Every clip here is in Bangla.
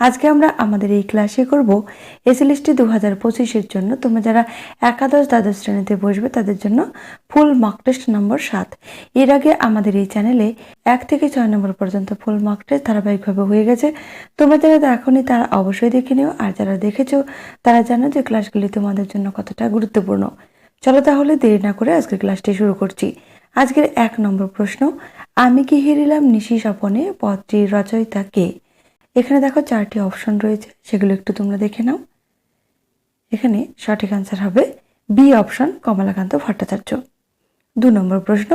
আজকে আমরা আমাদের এই ক্লাসে করব এসএলএসটি দু হাজার পঁচিশের জন্য। তোমরা যারা একাদশ, দ্বাদশ শ্রেণীতে বসবে, তাদের জন্য ফুল মক টেস্ট নম্বর সাত। এর আগে আমাদের এই চ্যানেলে এক থেকে ছয় নম্বর পর্যন্ত ফুল মক টেস্ট ধারাবাহিকভাবে হয়ে গেছে। তোমরা যারা দেখোনি তারা অবশ্যই দেখে নিও। আর যারা দেখেছ, তারা জানো যে ক্লাসগুলি তোমাদের জন্য কতটা গুরুত্বপূর্ণ। চলো তাহলে দেরি না করে আজকের ক্লাসটি শুরু করছি। আজকের এক নম্বর প্রশ্ন, আমি কি হেরিলাম নিশি স্বপনে পদটির রচয়িতা কে? এখানে দেখো চারটি অপশন রয়েছে, সেগুলো একটু তোমরা দেখে নাও। এখানে সঠিক আনসার হবে বি অপশন কমলাকান্ত ভট্টাচার্য। দু নম্বর প্রশ্ন,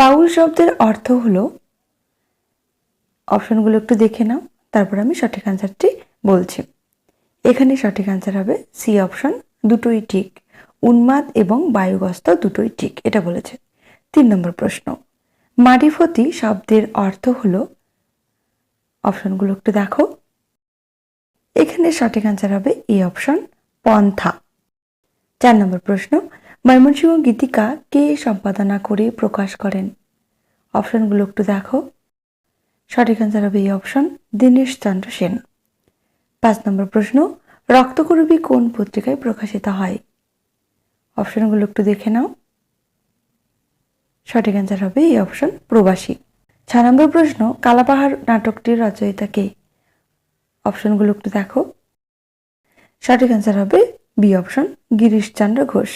বাউল শব্দের অর্থ হলো অপশনগুলো একটু দেখে নাও, তারপর আমি সঠিক আনসারটি বলছি। এখানে সঠিক আনসার হবে সি অপশন দুটোই ঠিক। উন্মাদ এবং বায়ুগস্ত দুটোই ঠিক, এটা বলেছে। তিন নম্বর প্রশ্ন, মারিফতি শব্দের অর্থ হলো অপশনগুলো একটু দেখো। এখানে সঠিক আনসার হবে এই অপশন, পন্থা। চার নম্বর প্রশ্ন, ময়মনসিংহ গীতিকা কে সম্পাদনা করে প্রকাশ করেন? অপশনগুলো একটু দেখো। সঠিক আনসার হবে এই অপশন, দীনেশ চন্দ্র সেন। পাঁচ নম্বর প্রশ্ন, রক্তকরবী কোন পত্রিকায় প্রকাশিত হয়? অপশনগুলো একটু দেখে নাও। সঠিক অ্যান্সার হবে এই অপশন, প্রবাসী। ছ নম্বর প্রশ্ন, কালাপাহাড় নাটকটির রচয়িতা কে? অপশনগুলো একটু দেখো। সঠিক অ্যান্সার হবে বি অপশন গিরিশচন্দ্র ঘোষ।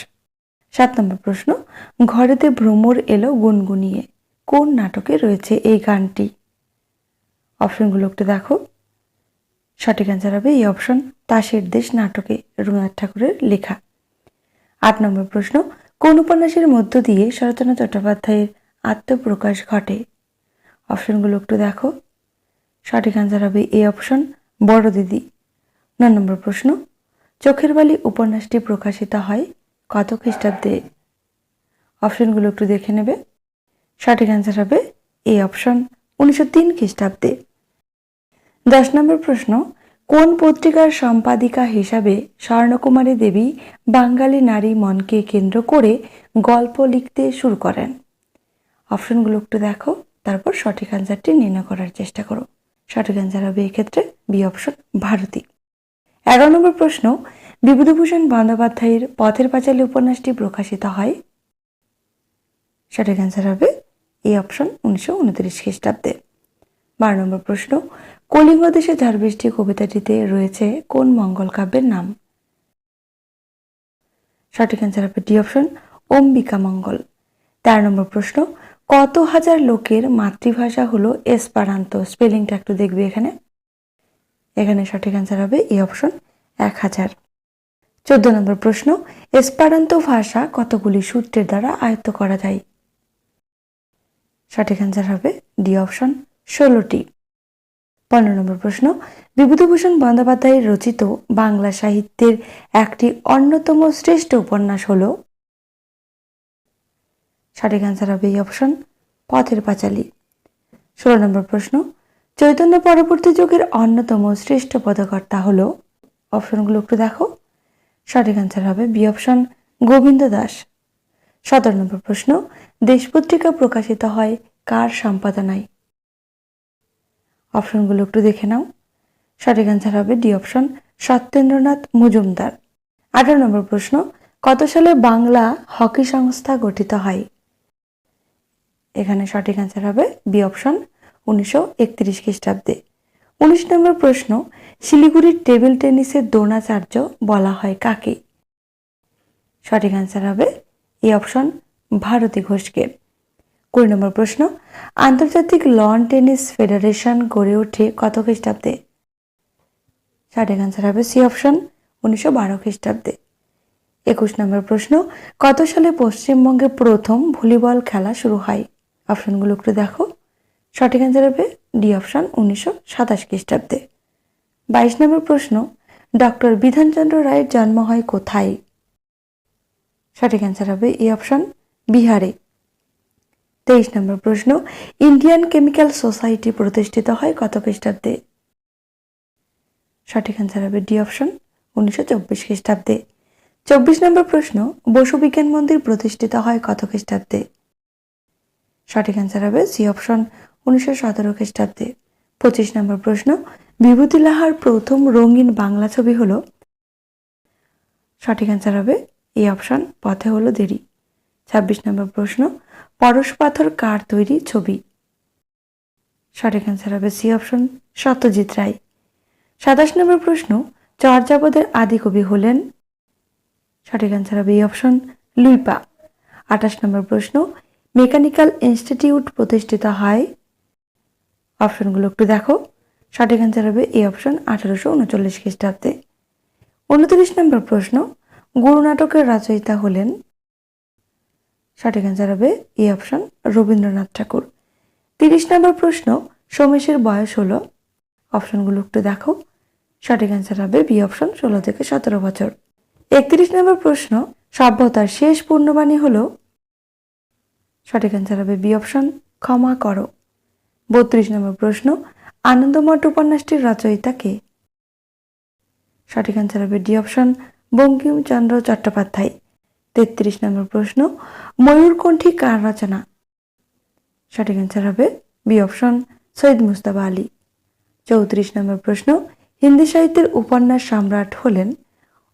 সাত নম্বর প্রশ্ন, ঘরেতে ভ্রমর এলো গুনগুনিয়ে। কোন নাটকে রয়েছে এই গানটি? অপশনগুলো একটু দেখো। সঠিক অ্যান্সার হবে এই অপশন তাসের দেশ নাটকে, রবীন্দ্রনাথ ঠাকুরের লেখা। আট নম্বর প্রশ্ন, কোন উপন্যাসের মধ্য দিয়ে শরৎচন্দ্র চট্টোপাধ্যায়ের আত্মপ্রকাশ ঘটে? অপশনগুলো একটু দেখো। সঠিক আনসার হবে এ অপশন বড় দিদি। ন নম্বর প্রশ্ন, চোখের বালি উপন্যাসটি প্রকাশিত হয় কত খ্রিস্টাব্দে? অপশনগুলো একটু দেখে নেবে। সঠিক আনসার হবে এই অপশন উনিশশো তিন খ্রিস্টাব্দে। দশ নম্বর প্রশ্ন, কোন পত্রিকার সম্পাদিকা হিসাবে স্বর্ণকুমারী দেবী বাঙালি নারী মনকে কেন্দ্র করে গল্প লিখতে শুরু করেন? অপশনগুলো একটু দেখো। তারপর সঠিক অ্যান্সারটি নির্ণয় করার চেষ্টা করো। সঠিক অ্যান্সার হবে এক্ষেত্রে বি অপশন ভারতী। এগারো নম্বর প্রশ্ন, বিভূতিভূষণ বন্দ্যোপাধ্যায়ের পথের পাঁচালী উপন্যাসটি প্রকাশিত হয়? সঠিক অ্যান্সার হবে এই অপশন উনিশশো উনত্রিশ খ্রিস্টাব্দে। বারো নম্বর প্রশ্ন, কলিঙ্গ দেশে ঝড় বৃষ্টি কবিতাটিতে রয়েছে কোন মঙ্গল কাব্যের নাম? সঠিক অ্যান্সার হবে ডি অপশন অম্বিকা মঙ্গল। তেরো নম্বর প্রশ্ন কত হাজার লোকের মাতৃভাষা হলো এসপারান্ত? স্পেলিংটা একটু দেখবি এখানে। এখানে সঠিক অ্যান্সার হবে এই অপশন এক হাজার। চোদ্দ নম্বর প্রশ্ন, এসপারান্ত ভাষা কতগুলি সূত্রের দ্বারা আয়ত্ত করা যায়? সঠিক অ্যান্সার হবে ডি অপশন ষোলোটি। পনেরো নম্বর প্রশ্ন, বিভূতিভূষণ বন্দ্যোপাধ্যায়ের রচিত বাংলা সাহিত্যের একটি অন্যতম শ্রেষ্ঠ উপন্যাস হল সঠিক অ্যান্সার হবে এই অপশন পথের পাঁচালী। ষোলো নম্বর প্রশ্ন, চৈতন্য পরবর্তী যুগের অন্যতম শ্রেষ্ঠ পদকর্তা হল অপশনগুলো একটু দেখো। সঠিক অ্যান্সার হবে বি অপশন গোবিন্দ দাস। সতেরো নম্বর প্রশ্ন, দেশ পত্রিকা প্রকাশিত হয় কার সম্পাদনায়? অপশনগুলো একটু দেখে নাও। সঠিক অ্যান্সার হবে ডি অপশন সত্যেন্দ্রনাথ মজুমদার। আঠারো নম্বর প্রশ্ন, কত সালে বাংলা হকি সংস্থা গঠিত হয়? এখানে সঠিক অ্যান্সার হবে বি অপশন উনিশশো একত্রিশ খ্রিস্টাব্দে। উনিশ নম্বর প্রশ্ন, শিলিগুড়ির টেবিল টেনিসের দ্রোণাচার্য বলা হয় কাকে? সঠিক অ্যান্সার হবে এ অপশন ভারতী ঘোষকে। কুড়ি নম্বর প্রশ্ন, আন্তর্জাতিক লন টেনিস ফেডারেশন গড়ে ওঠে কত খ্রিস্টাব্দে? সঠিক অ্যান্সার হবে সি অপশন উনিশশো বারো খ্রিস্টাব্দে। একুশ নম্বর প্রশ্ন, কত সালে পশ্চিমবঙ্গে প্রথম ভলিবল খেলা শুরু হয়? অপশনগুলো একটু দেখো। সঠিক অ্যান্সার হবে ডি অপশন উনিশশো সাতাশ খ্রিস্টাব্দে। বাইশ নম্বর প্রশ্ন, ডক্টর বিধানচন্দ্র রায়ের জন্ম হয় কোথায়? সঠিক অ্যান্সার হবে এই অপশন বিহারে। তেইশ নম্বর প্রশ্ন, ইন্ডিয়ান কেমিক্যাল সোসাইটি প্রতিষ্ঠিত হয় কত খ্রিস্টাব্দে? সঠিক অ্যান্সার হবে ডি অপশন উনিশশো চব্বিশ খ্রিস্টাব্দে। চব্বিশ নম্বর প্রশ্ন, বসু বিজ্ঞান মন্দির প্রতিষ্ঠিত হয় কত খ্রিস্টাব্দে? সঠিক অ্যান্সার হবে সি অপশন উনিশশো সতেরো খ্রিস্টাব্দে। পঁচিশ নম্বর প্রশ্ন, বিভূতি লাহার প্রথম রঙিন বাংলা ছবি হলো? সঠিক অ্যান্সার হবে এই অপশন পথে হলো দেরি। ছাব্বিশ নম্বর প্রশ্ন, পরশ পাথর কার তৈরি ছবি? সঠিক অ্যান্সার হবে সি অপশন সত্যজিৎ রায়। সাতাশ নম্বর প্রশ্ন, চর্যাপদের আদি কবি হলেন? সঠিক অ্যান্সার হবে এই অপশন লুইপা। আঠাশ নম্বর প্রশ্ন মেকানিক্যাল ইনস্টিটিউট প্রতিষ্ঠিত হয়। অপশনগুলো একটু দেখো। সঠিক অ্যান্সার হবে এই অপশন আঠারোশো উনচল্লিশ খ্রিস্টাব্দে। উনত্রিশ নম্বর প্রশ্ন, গুরু নাটকের রচয়িতা হলেন। সঠিক অ্যান্সার হবে এই অপশন রবীন্দ্রনাথ ঠাকুর। তিরিশ নম্বর প্রশ্ন, সোমেশের বয়স হলো? অপশনগুলো একটু দেখো। সঠিক অ্যান্সার হবে বি অপশন ষোলো থেকে সতেরো বছর। একত্রিশ নম্বর প্রশ্ন, সভ্যতার শেষ পূর্ণবাণী হলো? সঠিক অ্যান্সার হবে বি অপশন ক্ষমা করো। বত্রিশ নম্বর প্রশ্ন, আনন্দমঠ উপন্যাসটির রচয়িতা কে? সঠিক অ্যান্সার হবে ডি অপশন বঙ্কিমচন্দ্র চট্টোপাধ্যায়। তেত্রিশ নম্বর প্রশ্ন, ময়ূরকণ্ঠী কার রচনা? সঠিক অ্যান্সার হবে বি অপশন সৈয়দ মুস্তাবা আলী। চৌত্রিশ নম্বর প্রশ্ন, হিন্দি সাহিত্যের উপন্যাস সম্রাট হলেন?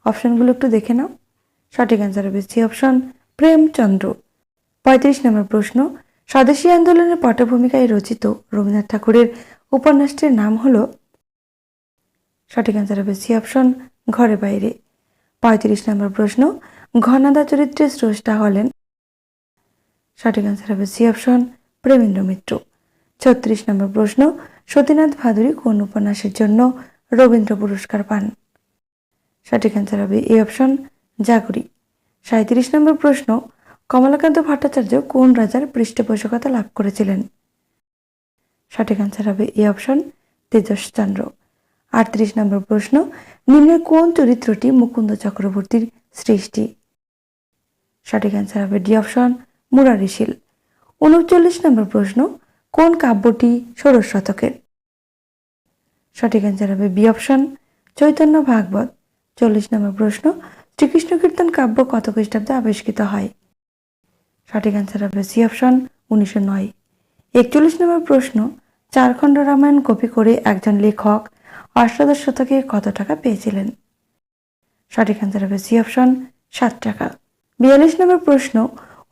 অপশনগুলো একটু দেখে নাও। সঠিক অ্যান্সার হবে সি অপশন প্রেমচন্দ্র। পঁয়ত্রিশ নম্বর প্রশ্ন, স্বদেশী আন্দোলনের পটভূমিকায় রচিত রবীন্দ্রনাথ ঠাকুরের উপন্যাসটির নাম হল, সঠিক অ্যান্সার হবে সি অপশন, ঘরে বাইরে। পঁয়ত্রিশ নম্বর প্রশ্ন, ঘনাদা চরিত্রের স্রষ্টা হলেন, সঠিক অ্যান্সার হবে সি অপশন, প্রেমেন্দ্র মিত্র। ছত্রিশ নম্বর প্রশ্ন, সতীনাথ ভাদুরী কোন উপন্যাসের জন্য রবীন্দ্র পুরস্কার পান? সঠিক অ্যান্সার হবে এ অপশন, জাগরি। সাঁত্রিশ নম্বর প্রশ্ন কমলাকান্ত ভট্টাচার্য কোন রাজার পৃষ্ঠপোষকতা লাভ করেছিলেন? সঠিক অ্যান্সার হবে এই অপশন তেজসচন্দ্র আটত্রিশ নম্বর প্রশ্ন, নিম্নের কোন চরিত্রটি মুকুন্দ চক্রবর্তীর সৃষ্টি? সঠিক অ্যান্সার হবে ডি অপশন মুরারিশিল উনচল্লিশ নম্বর প্রশ্ন, কোন কাব্যটি ষোড়শ শতকের? সঠিক অ্যান্সার হবে বি অপশন, চৈতন্য ভাগবত। চল্লিশ নম্বর প্রশ্ন, শ্রীকৃষ্ণ কীর্তন কাব্য কত খ্রিস্টাব্দে আবিষ্কৃত হয়? সঠিক অ্যান্সার হবে সি অপশন উনিশশো নয়। একচল্লিশ নম্বর প্রশ্ন, চারখণ্ড রামায়ণ কপি করে একজন লেখক অষ্টাদশ শতকে কত টাকা পেয়েছিলেন? সঠিক অ্যান্সার হবে সি অপশন সাত টাকা। বিয়াল্লিশ নম্বর প্রশ্ন,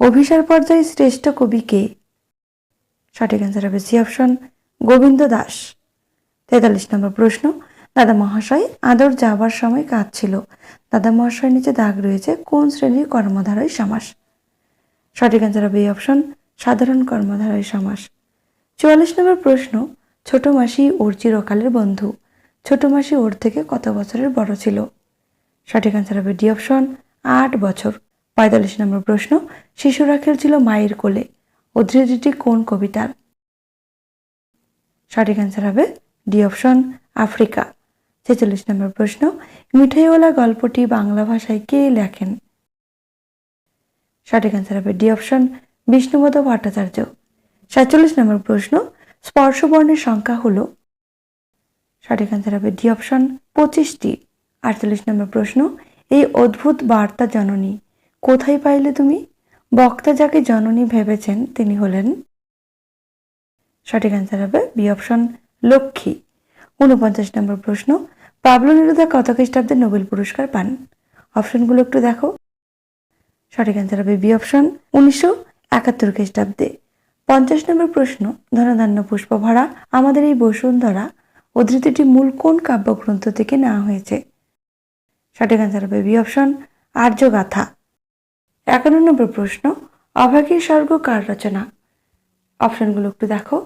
অভিসার পর্যায়ে শ্রেষ্ঠ কবি কে? সঠিক অ্যান্সার হবে সি অপশন গোবিন্দ দাস। তেতাল্লিশ নম্বর প্রশ্ন, দাদা মহাশয় আদর যাবার সময় কাঁদছিল। দাদা মহাশয় নিচে দাগ রয়েছে, কোন শ্রেণির কর্মধারয় সমাস? সঠিক অ্যান্সার হবে এই অপশন সাধারণ কর্মধারয় সমাস। চুয়াল্লিশ নম্বর প্রশ্ন, ছোট মাসি ওর চিরকালের বন্ধু। ছোট মাসি ওর থেকে কত বছরের বড় ছিল? সঠিক অ্যান্সার হবে ডি অপশন আট বছর। পঁয়তাল্লিশ নম্বর প্রশ্ন, শিশুরা খেলছিল মায়ের কোলে। উদ্ধৃতিটি কোন কবিতার? সঠিক অ্যান্সার হবে ডি অপশন আফ্রিকা। ছেচল্লিশ নম্বর প্রশ্ন, মিঠাইওয়ালা গল্পটি বাংলা ভাষায় কে লেখেন? সঠিক অ্যান্সার হবে ডি অপশন বিষ্ণুপদ ভট্টাচার্য। সাতচল্লিশ নম্বর প্রশ্ন, স্পর্শবর্ণের সংখ্যা হলো? সঠিক অ্যান্সার হবে ডি অপশন পঁচিশটি। আটচল্লিশ নম্বর প্রশ্ন, এই অদ্ভুত বার্তা জননী কোথায় পাইলে তুমি? বক্তা যাকে জননী ভেবেছেন তিনি হলেন। সঠিক অ্যান্সার হবে বি অপশন লক্ষ্মী। উনপঞ্চাশ নম্বর প্রশ্ন, পাবলো নেরুদা কত খ্রিস্টাব্দে নোবেল পুরস্কার পান? অপশনগুলো একটু দেখো। সঠিক অ্যান্সার হবে বি অপশন উনিশশো একাত্তর খ্রিস্টাব্দে। পঞ্চাশ নম্বর প্রশ্ন, ধনধান্য পুষ্প ভরা আমাদের এই বসুন্ধরা উদ্ধৃতিটি মূল কোন কাব্যগ্রন্থ থেকে নেওয়া হয়েছে? সঠিক অ্যান্সার হবে বি অপশন আর্যগাথা। একান্ন নম্বর প্রশ্ন অভাগীর স্বর্গ কার রচনা? অপশনগুলো একটু দেখো।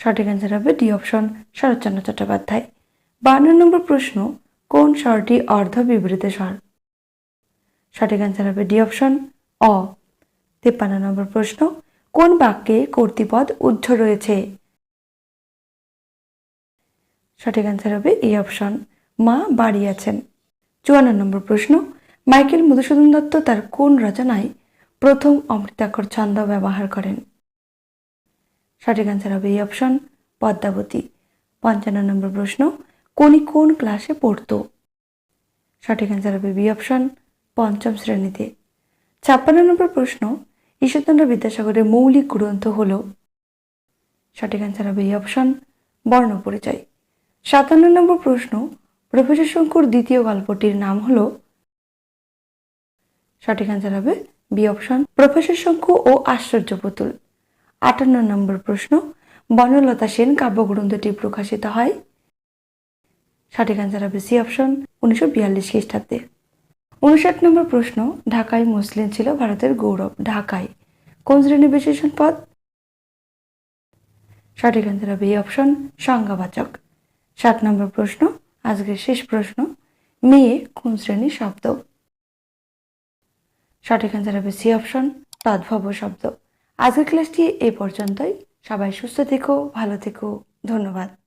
সঠিক অ্যান্সার হবে ডি অপশন শরৎচন্দ্র চট্টোপাধ্যায়। বান্ন নম্বর প্রশ্ন, কোন স্বরটি অর্ধ বিবৃত স্বর? সঠিক অ্যান্সার হবে ডি অপশন অ। তিপ্পান্ন নম্বর প্রশ্ন, কোন বাক্যে কর্তৃপদ উদ্ধ রয়েছে? সঠিক অ্যান্সার হবে এই অপশন, মা বাড়ি আছেন। চুয়ান্ন নম্বর প্রশ্ন, মাইকেল মধুসূদন দত্ত তার কোন রচনায় প্রথম অমৃতাক্ষর ছন্দ ব্যবহার করেন? সঠিক অ্যান্সার হবে এই অপশন, পদ্মাবতী। পঞ্চান্ন নম্বর প্রশ্ন, কোনি কোন ক্লাসে পড়তো? সঠিক অ্যান্সার হবে বি অপশন পঞ্চম শ্রেণীতে। ছাপ্পান্ন নম্বর প্রশ্ন, ঈশ্বরচন্দ্র বিদ্যাসাগরের মৌলিক গ্রন্থ হল সঠিক অ্যান্সার হবে এই অপশন বর্ণ পরিচয়। সাতান্ন নম্বর প্রশ্ন, প্রফেসর শঙ্কুর দ্বিতীয় গল্পটির নাম হল সঠিক অ্যান্সার হবে বি অপশন প্রফেসর শঙ্কু ও আশ্চর্য পুতুল। আটান্ন নম্বর প্রশ্ন বনলতা সেন কাব্যগ্রন্থটি প্রকাশিত হয় সঠিক অ্যান্সার হবে সি অপশন উনিশশো বিয়াল্লিশ খ্রিস্টাব্দে। উনষাট নম্বর প্রশ্ন, ঢাকায় মুসলিম ছিল ভারতের গৌরব, ঢাকায় কোন শ্রেণি বিশেষণ পদ? সঠিক অ্যান্সার হবে এই অপশন সংজ্ঞাবাচক। সাত নম্বর প্রশ্ন, আজকের শেষ প্রশ্ন, মেয়ে কোন শ্রেণির শব্দ? সঠিক অ্যান্সার হবে সি অপশন তদ্ভব শব্দ। আজকের ক্লাসটি এ পর্যন্তই। সবাই সুস্থ থেকো, ভালো থেকো। ধন্যবাদ।